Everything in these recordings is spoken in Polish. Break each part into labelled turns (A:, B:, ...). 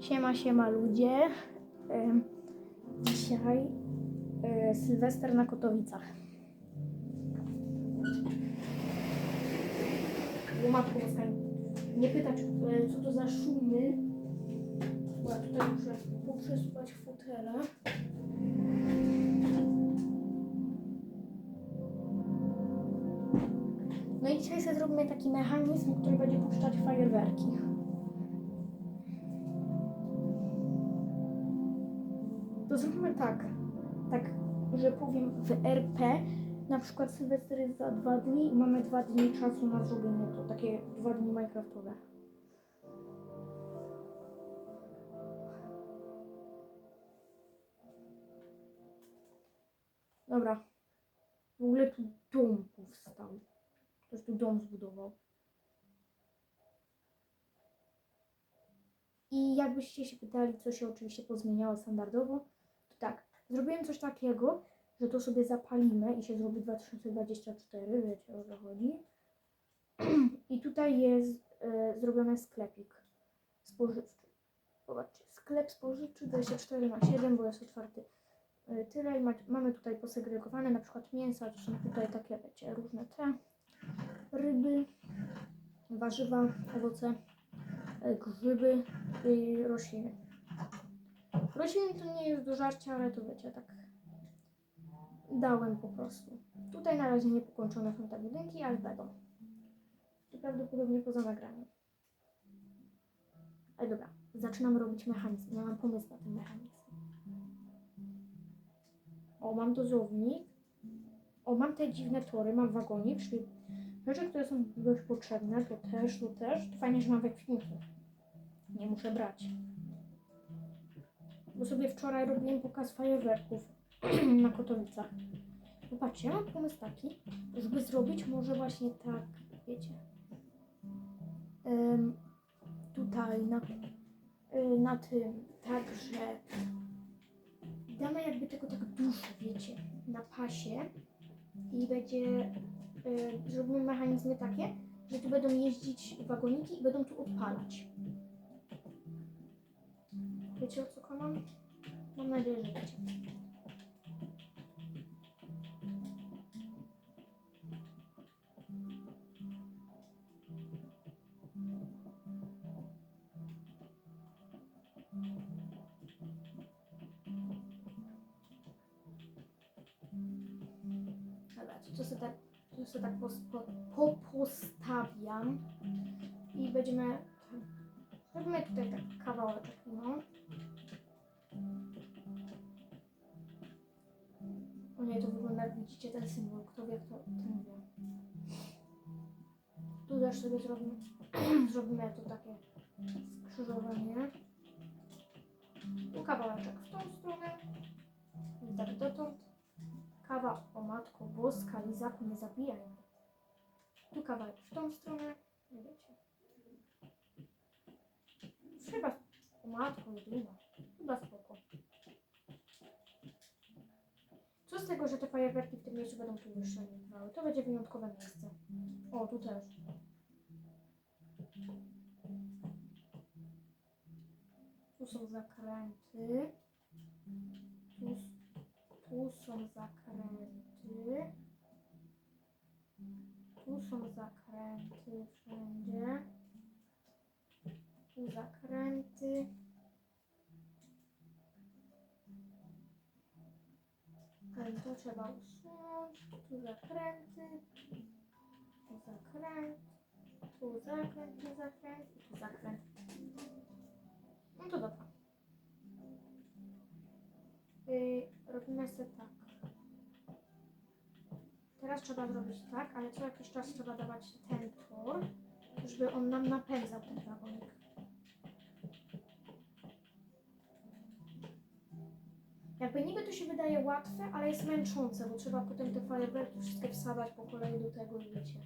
A: Siema, siema ludzie. Dzisiaj e, Sylwester na Kotowicach. Bo matko nie pytać e, co to za szumy. Bo ja tutaj muszę poprzesuwać fotele. No i dzisiaj sobie zrobimy taki mechanizm, który będzie puszczać fajerwerki. To zróbmy tak, tak, że powiem w RP, na przykład Sylwester jest za dwa dni i mamy dwa dni czasu na zrobienie to, takie dwa dni Minecraftowe. Dobra. W ogóle tu dom powstał. Ktoś tu dom zbudował. I jakbyście się pytali, co się oczywiście pozmieniało standardowo, tak, zrobiłem coś takiego, że to sobie zapalimy i się zrobi 2024, wiecie o co chodzi. I tutaj jest e, zrobiony sklepik spożywczy. Zobaczcie, sklep spożywczy 24 na 7, bo jest otwarty e, tyle i ma, mamy tutaj posegregowane na przykład mięsa, to są tutaj takie, wiecie, różne te ryby, warzywa, owoce, e, grzyby i rośliny. Rośliny to nie jest do żarcia, ale to wiecie, tak dałem po prostu. Tutaj na razie nie pokończone są te budynki, ale będą. I prawdopodobnie poza nagraniem. Ale dobra, zaczynam robić mechanizm. Ja mam pomysł na ten mechanizm. O, mam dozownik. O, mam te dziwne tory, mam wagonik, czyli rzeczy, które są dość potrzebne, to też, to też. To fajnie, że mam we. Nie muszę brać. Bo sobie wczoraj robiłem pokaz fajerwerków na Kotowicach. Popatrzcie, ja mam pomysł taki, żeby zrobić może właśnie tak, wiecie, em, tutaj na, y, na tym, tak, że damy jakby tego tak dużo, wiecie, na pasie i będzie, y, zrobimy mechanizmy takie, że tu będą jeździć wagoniki i będą tu odpalać. Wiecie o co konam? Mam nadzieję, że wiecie. Dobra, to sobie tak, to sobie tak pos, po, popostawiam i będziemy, zrobimy tutaj tak kawałeczek, no. O nie, to wygląda jak widzicie ten symbol, kto wie, kto ten wie. Tu też sobie zrobimy, zrobimy to takie skrzyżowanie. Tu kawałeczek w tą stronę i tak dotąd. Kawa, o matko boska, Lizaku, nie zabijaj. Tu kawałek w tą stronę, wiecie. Chyba, o matko, jedyna. Chyba spoko. Co z tego, że te fajerwerki w tym miejscu będą tu jeszcze trwały? To będzie wyjątkowe miejsce. O, tu też. Tu są zakręty. Tu, tu są zakręty. Tu są zakręty wszędzie. Tu zakręty. Ale to trzeba usunąć. Tu zakręty. Tu zakręt. Tu zakręt, tu zakręt i tu zakręt. No to dobra. Yy, robimy sobie tak. Teraz trzeba zrobić tak, ale co jakiś czas trzeba dawać ten tor, żeby on nam napędzał ten wagonik. Jakby niby to się wydaje łatwe, ale jest męczące, bo trzeba potem te fajerwerki wszystkie wsadzać po kolei do tego i wiecie.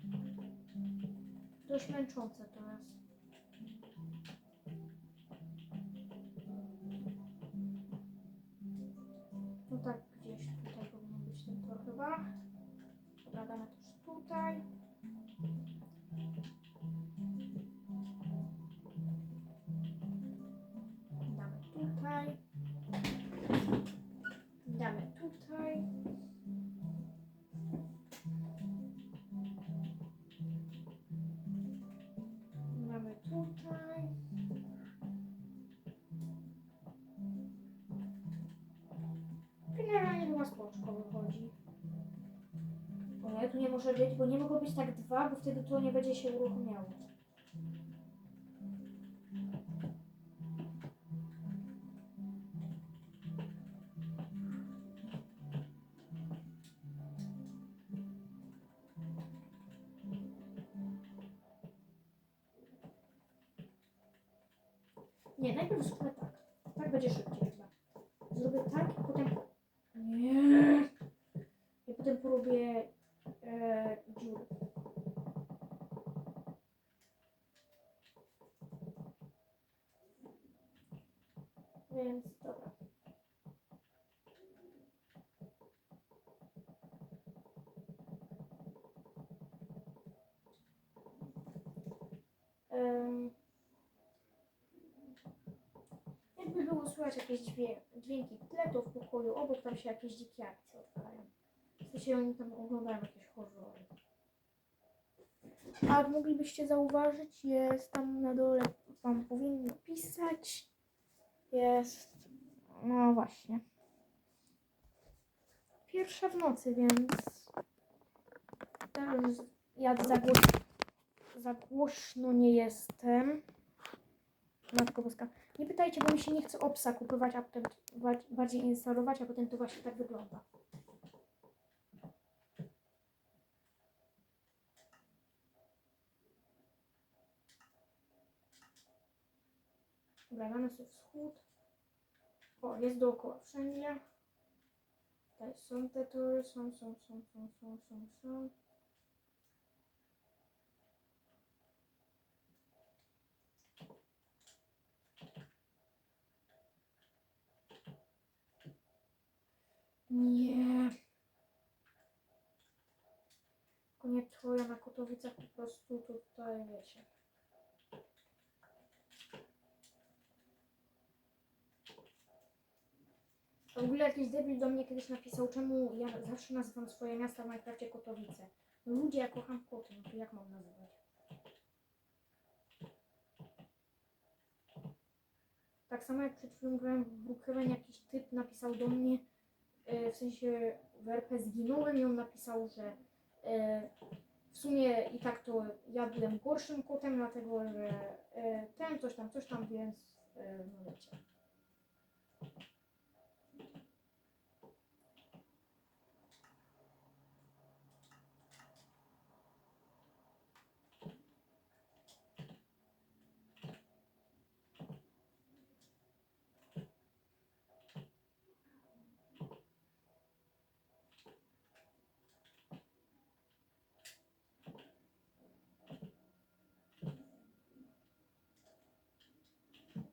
A: Dość męczące to jest. No tak, gdzieś tutaj powinien być ten tor chyba. Dobra, damy też tutaj. Może być, bo nie mogą być tak dwa, bo wtedy to nie będzie się uruchamiało. Nie, najpierw zróbmy tak. Tak będzie szybciej chyba. Zrobię tak, i potem... Nie. I potem porobię e, dziury. Więc dobra. Em, jakby było słychać jakieś dźwię- dźwięki to w pokoju obok tam się jakieś dzikie akcje odpalają. W sensie oni tam oglądają jakieś horrory. A moglibyście zauważyć, jest tam na dole, wam powinno pisać, jest, no właśnie, pierwsza w nocy, więc też ja za, głoś, za głośno nie jestem. Matko Boska. Nie pytajcie, bo mi się nie chce obsa kupować, a potem ba- bardziej instalować, a potem to właśnie tak wygląda. Dobra, mamy wschód. O, jest dookoła wszędzie. Tutaj są te tory, są, są, są, są, są, są, są. Nie. Nie to, ja na Kotowicach po prostu tutaj, wiecie. W ogóle jakiś debil do mnie kiedyś napisał, czemu ja zawsze nazywam swoje miasta w Minecrafcie Kotowice. No ludzie, ja kocham koty, no to jak mam nazywać? Tak samo jak przed chwilą grałem w Brookhaven, jakiś typ napisał do mnie, w sensie w RP zginąłem i on napisał, że e, w sumie i tak to ja byłem gorszym kotem, dlatego że e, ten, coś tam, coś tam, więc e, no wiecie.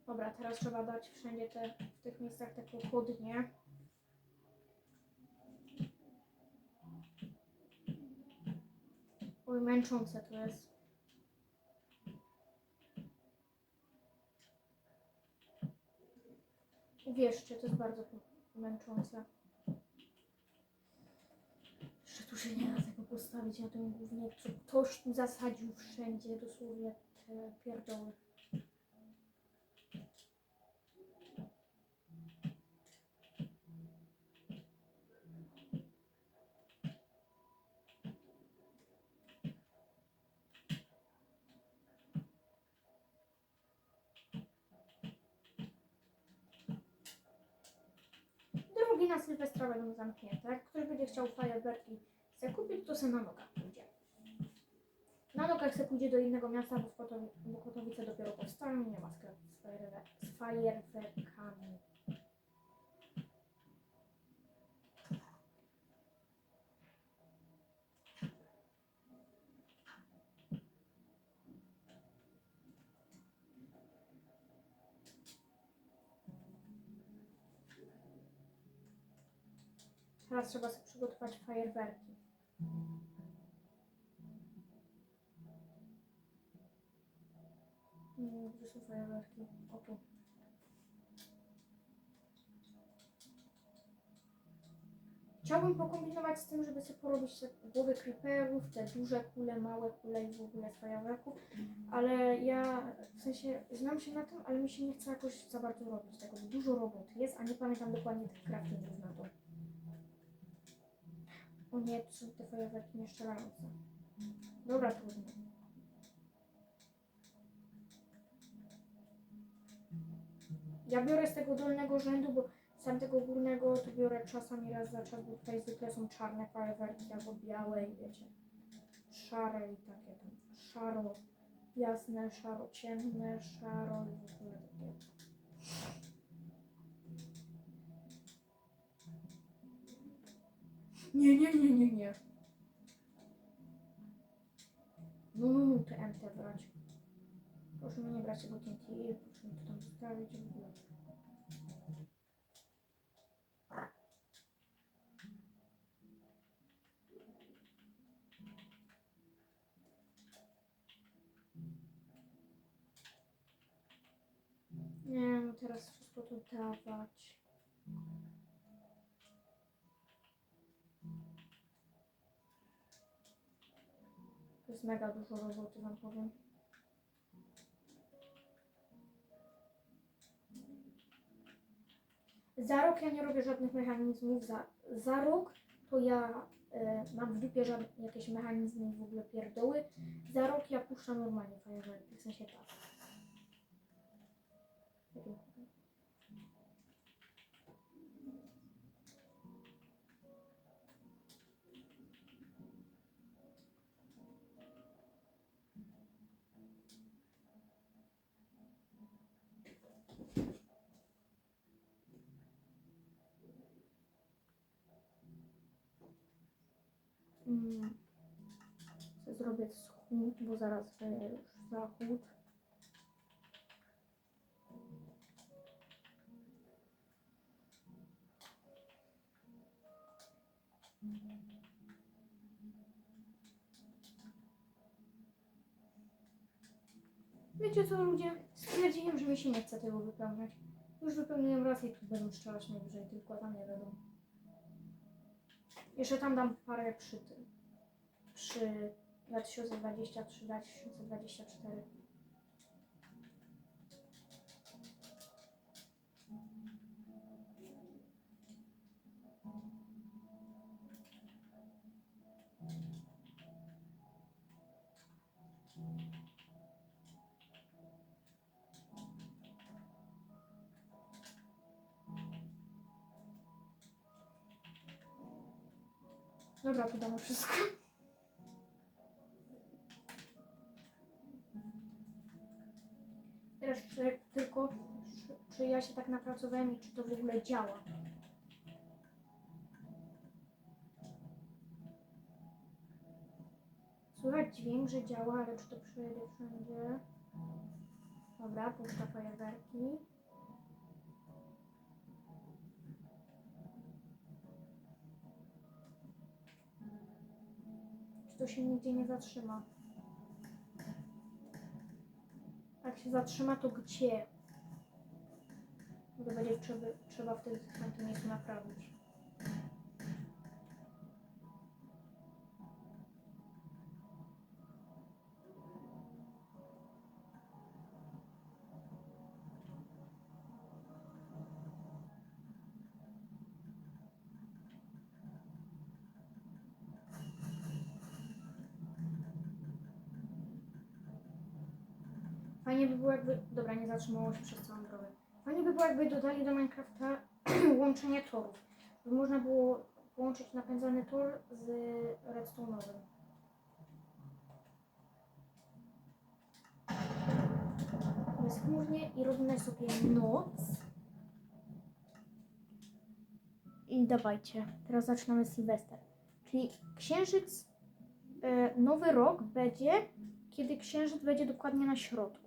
A: Dobra, teraz trzeba dać wszędzie te, w tych miejscach te pochodnie. Oj, męczące to jest. Uwierzcie, to jest bardzo męczące. Jeszcze tu się nie da tego postawić na tym głównie, co ktoś tu zasadził wszędzie, dosłownie te pierdoły. Drogi na Sylwestra będą zamknięte. Jak ktoś będzie chciał fajerwerki sobie kupić, to se na nogach pójdzie. Na nogach se pójdzie do innego miasta, bo, w Kotowi- bo dopiero powstają i nie ma fajerwe- z fajerwerkami. Teraz trzeba sobie przygotować fajerwerki. Mm, gdzie są fajerwerki? O tu. Chciałbym pokombinować z tym, żeby sobie porobić te głowy creeperów, te duże kule, małe kule i w ogóle fajerwerków, ale ja w sensie znam się na tym, ale mi się nie chce jakoś za bardzo robić tego. Dużo roboty jest, a nie pamiętam dokładnie tych craftingów na to. O nie, to są te fajerwerki nieszczelające. Dobra, trudno. Ja biorę z tego dolnego rzędu, bo z tamtego górnego to biorę czasami raz za czas, bo tutaj zwykle są czarne fajerwerki albo białe i wiecie, szare i takie tam, szaro jasne, szaro ciemne, szaro i w ogóle takie. Nie, nie, nie, nie, nie. No, te MT brać. Proszę mnie nie brać tego TNT, proszę mi to tam zostawić w ogóle. Nie, no teraz wszystko to dawać. To jest mega dużo roboty, wam powiem. Za rok ja nie robię żadnych mechanizmów. Za, za rok to ja e, mam w dupie żadne, jakieś mechanizmy w ogóle pierdoły. Za rok ja puszczam normalnie fajerwerki, w sensie tak. Zrobię wschód, bo zaraz będzie już zachód. Wiecie co ludzie? Stwierdziłem, że mi się nie chce tego wypełniać. Już wypełniłem raz i tu będą strzelać najwyżej, tylko tam nie będą. Jeszcze tam dam parę przy tym. Przy 2023-2024. Dobra, tu damy wszystko. Teraz czy, tylko, czy, czy ja się tak napracowałem i czy to w ogóle działa. Słychać dźwięk, że działa, ale czy to przyjedzie wszędzie? Dobra, puszcza fajerwerki. To się nigdzie nie zatrzyma? Jak się zatrzyma, to gdzie? To będzie trzeba, trzeba wtedy w tamtym miejscu naprawić. Fajnie by było jakby... Dobra, nie zatrzymało się przez całą drogę. Fajnie by było jakby dodali do Minecrafta łączenie torów. By można było połączyć napędzany tor z redstone'owym. Bezchmurnie i robimy sobie noc. I dawajcie, teraz zaczynamy Sylwester. Czyli księżyc, e, nowy rok będzie, kiedy księżyc będzie dokładnie na środku.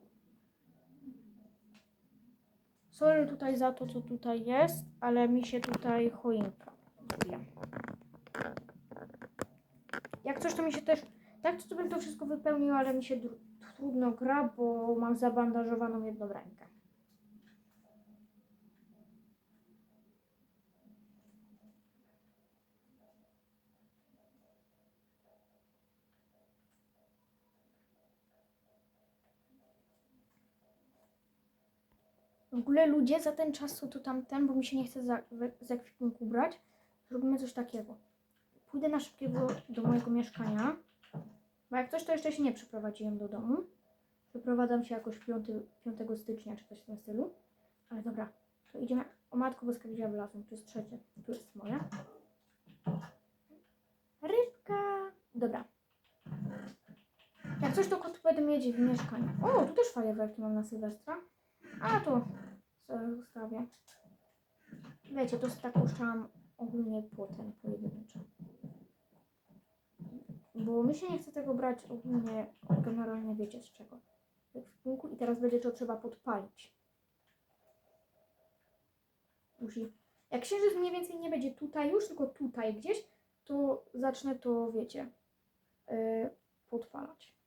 A: Sorry tutaj za to, co tutaj jest, ale mi się tutaj choinka. Jak coś, to mi się też... Tak, to bym to wszystko wypełnił, ale mi się trudno gra, bo mam zabandażowaną jedną rękę. W ogóle ludzie za ten czas, co tu tamten, bo mi się nie chce za, we- z ekwipunku brać, zrobimy coś takiego. Pójdę na szybkiego do mojego mieszkania, bo jak coś, to jeszcze się nie przeprowadziłem do domu. Wyprowadzam się jakoś 5, 5 stycznia, czy coś w tym stylu. Ale dobra, to idziemy. O matko boska, gdzie ja wlazłem? Tu jest trzecie. Tu jest moja. Rybka. Dobra. Jak coś, to kot będę mieć w mieszkaniu. O, tu też fajerwerki mam na Sylwestra. A to sobie zostawię. Wiecie, to tak puszczałam ogólnie potem pojedynczo. Bo mi się nie chce tego brać ogólnie, generalnie wiecie z czego. W ekwipunku i teraz będzie to trzeba podpalić. Musi. Jak księżyc mniej więcej nie będzie tutaj już, tylko tutaj gdzieś, to zacznę to, wiecie, yy, podpalać.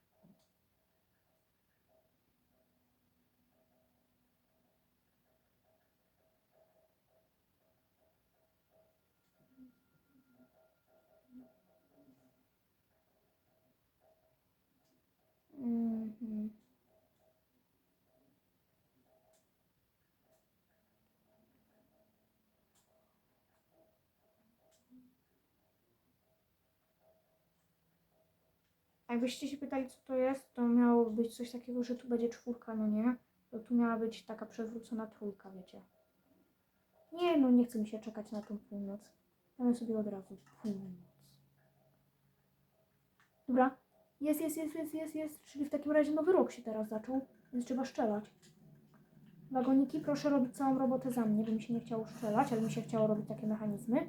A: Mhm. Jakbyście się pytali, co to jest, to miało być coś takiego, że tu będzie czwórka, no nie? To tu miała być taka przewrócona trójka, wiecie. Nie, no nie chce mi się czekać na tą północ. Damy sobie od razu północ. Dobra, jest, jest, jest, jest, jest, jest. Czyli w takim razie nowy rok się teraz zaczął, więc trzeba strzelać. Wagoniki, proszę robić całą robotę za mnie, bo mi się nie chciało strzelać, ale mi się chciało robić takie mechanizmy.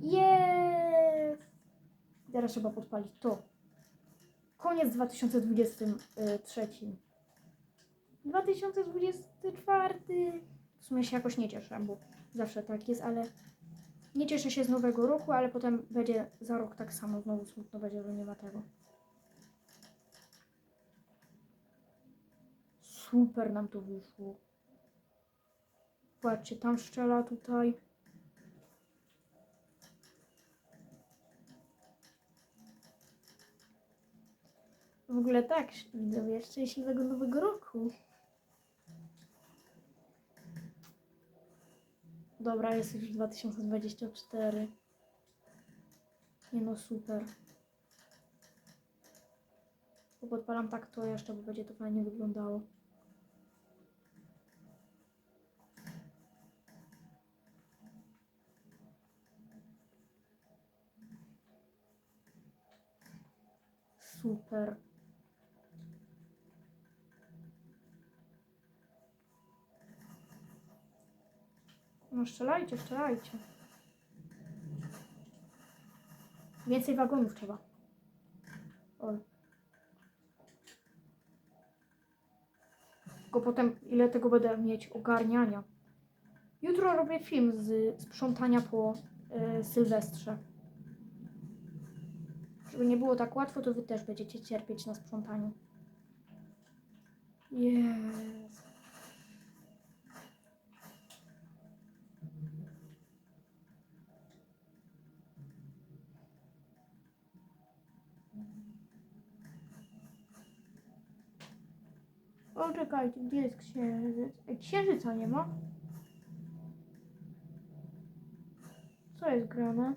A: Jest! Teraz trzeba podpalić to. Koniec 2023. 2024. W sumie się jakoś nie cieszę, bo zawsze tak jest, ale nie cieszę się z nowego roku, ale potem będzie za rok tak samo, znowu smutno będzie, że nie ma tego. Super nam to wyszło. Patrzcie, tam strzela tutaj. W ogóle tak, widzowie, szczęśliwego nowego roku. Dobra, jest już 2024. Nie no, super. Bo podpalam tak to jeszcze, bo będzie to fajnie wyglądało. Super. No strzelajcie, strzelajcie. Więcej wagonów trzeba. Oj. Tylko potem ile tego będę mieć ogarniania. Jutro robię film z sprzątania po y, Sylwestrze. Żeby nie było tak łatwo, to wy też będziecie cierpieć na sprzątaniu. Jest. O, czekajcie, gdzie jest księżyc? Księżyca nie ma? Co jest grane?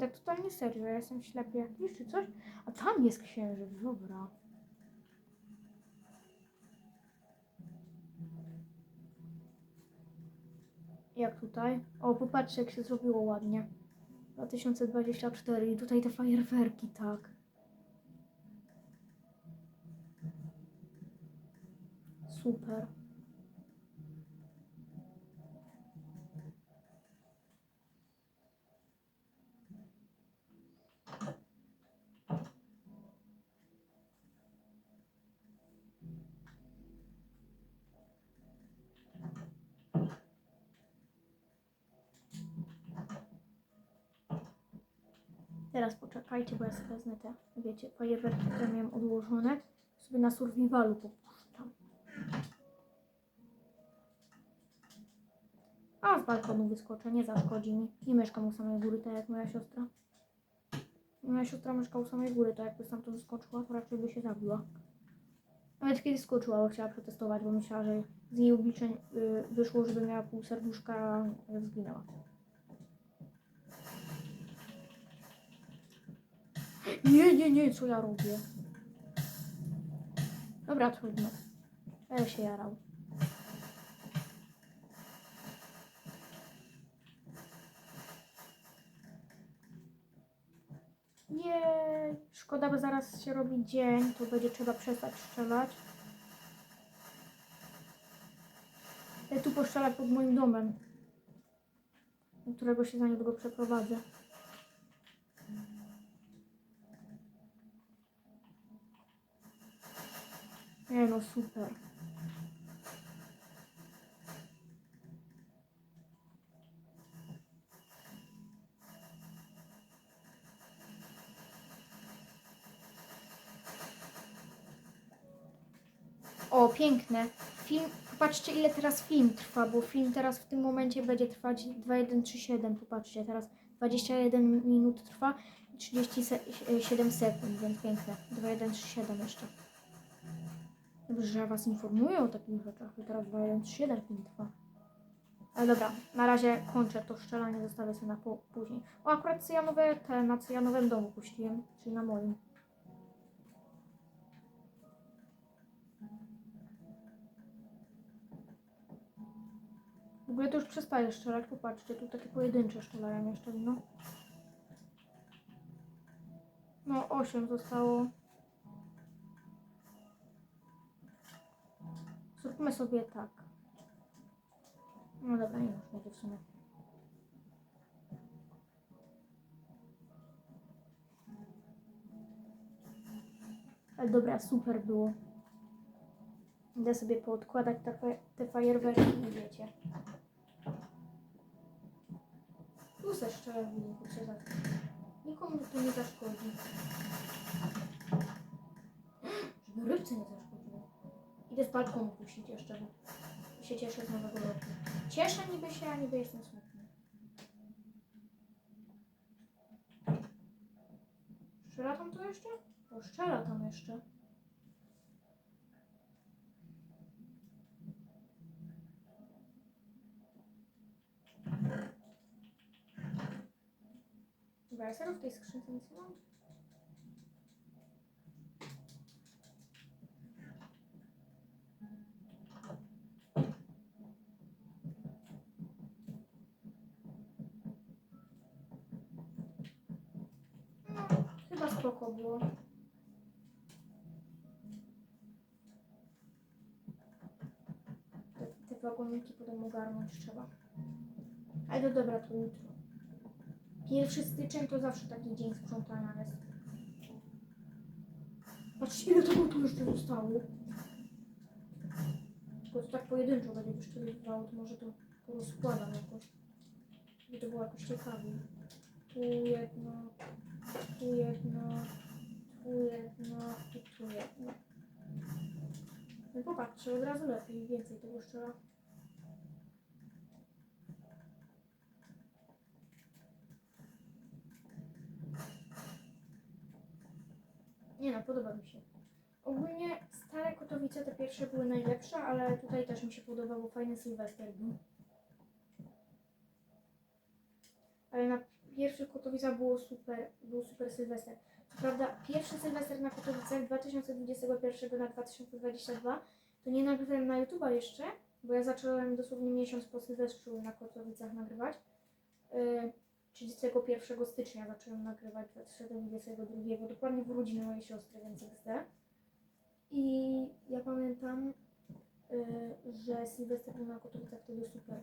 A: Tak totalnie serio, ja jestem ślepy jakiś czy coś? A tam jest księżyc, dobra. Jak tutaj? O, popatrzcie jak się zrobiło ładnie. 2024 i tutaj te fajerwerki, tak. Super. Teraz poczekajcie, bo ja sobie wezmę te, wiecie, fajerwerki, które miałem odłożone. Sobie na survivalu popuszczam. balkonu wyskoczę, nie zaszkodzi mi. Nie mieszkam u samej góry, tak jak moja siostra. Moja siostra mieszka u samej góry, to jakby stamtąd wyskoczyła, to raczej by się zabiła. Nawet kiedyś skoczyła, bo chciała przetestować, bo myślała, że z jej obliczeń y, wyszło, żeby miała pół serduszka, a zginęła. Nie, nie, nie, co ja robię? Dobra, trudno. Ale się jarał. Nie, szkoda, bo zaraz się robi dzień, to będzie trzeba przestać strzelać. Ja tu poszczelać pod moim domem, do którego się za niedługo przeprowadzę. Nie no, super. O, piękne. Film, popatrzcie ile teraz film trwa, bo film teraz w tym momencie będzie trwać 2137. Popatrzcie, teraz 21 minut trwa i 37 sekund, więc piękne. 2137 jeszcze. Dobrze, was informuję o takich rzeczach. I teraz 2137 film trwa. Ale dobra, na razie kończę to strzelanie, zostawię sobie na później. O, akurat cyjanowe, te na cyjanowym domu puściłem, czyli na moim. W ogóle to już przestaję strzelać, popatrzcie, tu takie pojedyncze strzelają jeszcze, no. No, 8 zostało. Zróbmy sobie tak. No dobra, nie będzie w sumie. Ale dobra, super było. Idę sobie poodkładać te, te fajerwerki i wiecie. Tu ze szczerze w wyniku się za Nikomu to nie zaszkodzi. Żeby rybce nie zaszkodziło. Idę z balkonu puścić jeszcze, bo się cieszę z nowego roku. Cieszę niby się, a niby jestem smutny. Szczela tam to jeszcze? O, szczela tam jeszcze. Dobra, ja w tej skrzynce nic nie mam? No, chyba było. Te, te wagoniki potem ogarnąć trzeba. Ale to dobra, to jutro. Pierwszy styczeń to zawsze taki dzień sprzątania jest. Patrzcie ile tego tu jeszcze zostało. Tylko to tak pojedynczo będzie wyszczeliwało, to może to porozkładam jakoś. Żeby to było jakoś ciekawiej. Tu jedno, tu jedno, tu jedno i tu jedno. No popatrzcie, od razu lepiej, więcej tego szczela. Nie no, podoba mi się. Ogólnie stare Kotowice te pierwsze były najlepsze, ale tutaj też mi się podobało, fajny Sylwester był. Ale na pierwszych Kotowicach było super, był super Sylwester. Co prawda pierwszy Sylwester na Katowicach 2021 na 2022 to nie nagrywałem na YouTube'a jeszcze, bo ja zacząłem dosłownie miesiąc po Sylwestrze na Katowicach nagrywać. Yy, 31 stycznia zacząłem nagrywać 2022, dokładnie w urodziny mojej siostry, więc XD. I ja pamiętam, y, że Sylwester był na Kotowicach wtedy super.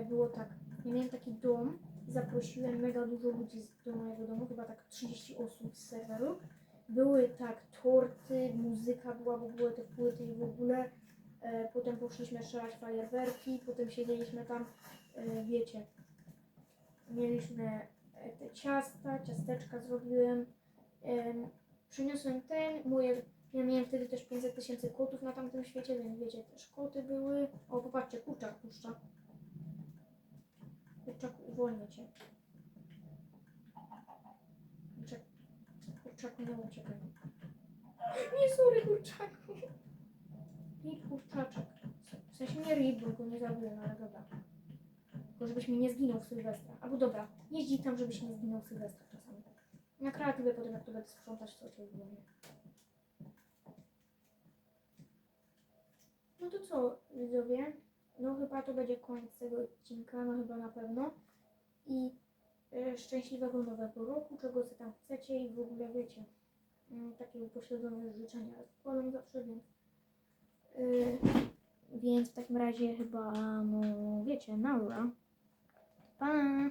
A: Y, było tak, ja miałem taki dom, zaprosiłem mega dużo ludzi do mojego domu, chyba tak 30 osób z serweru. Były tak torty, muzyka była w ogóle, te płyty i w ogóle. E, Potem poszliśmy strzelać fajerwerki, potem siedzieliśmy tam, e, wiecie, mieliśmy e, te ciasta, ciasteczka zrobiłem. Em, Przyniosłem ten, moje, ja miałem wtedy też 500 tysięcy kotów na tamtym świecie, więc wiecie, też koty były. O, popatrzcie, kurczak puszcza. Uwolnię cię. Kurczak, kurczaku, nie uciekaj. Nie, sorry, kurczaku. Rip kurczaczek. W sensie nie rip, bo go nie zabiłem, ale dobra. Tylko żebyś mi nie zginął w Sylwestra. Albo dobra, jeździ tam, żebyś nie zginął w Sylwestra czasami. Na kreatywę potem, jak to będę sprzątać, co cię uwolnię. No to co, widzowie? No chyba to będzie koniec tego odcinka, no chyba na pewno. I e, szczęśliwego nowego roku, czego co tam chcecie i w ogóle wiecie. Mm, takie upośledzone życzenia składam zawsze, więc y, więc w takim razie chyba, no wiecie, naura. Pa!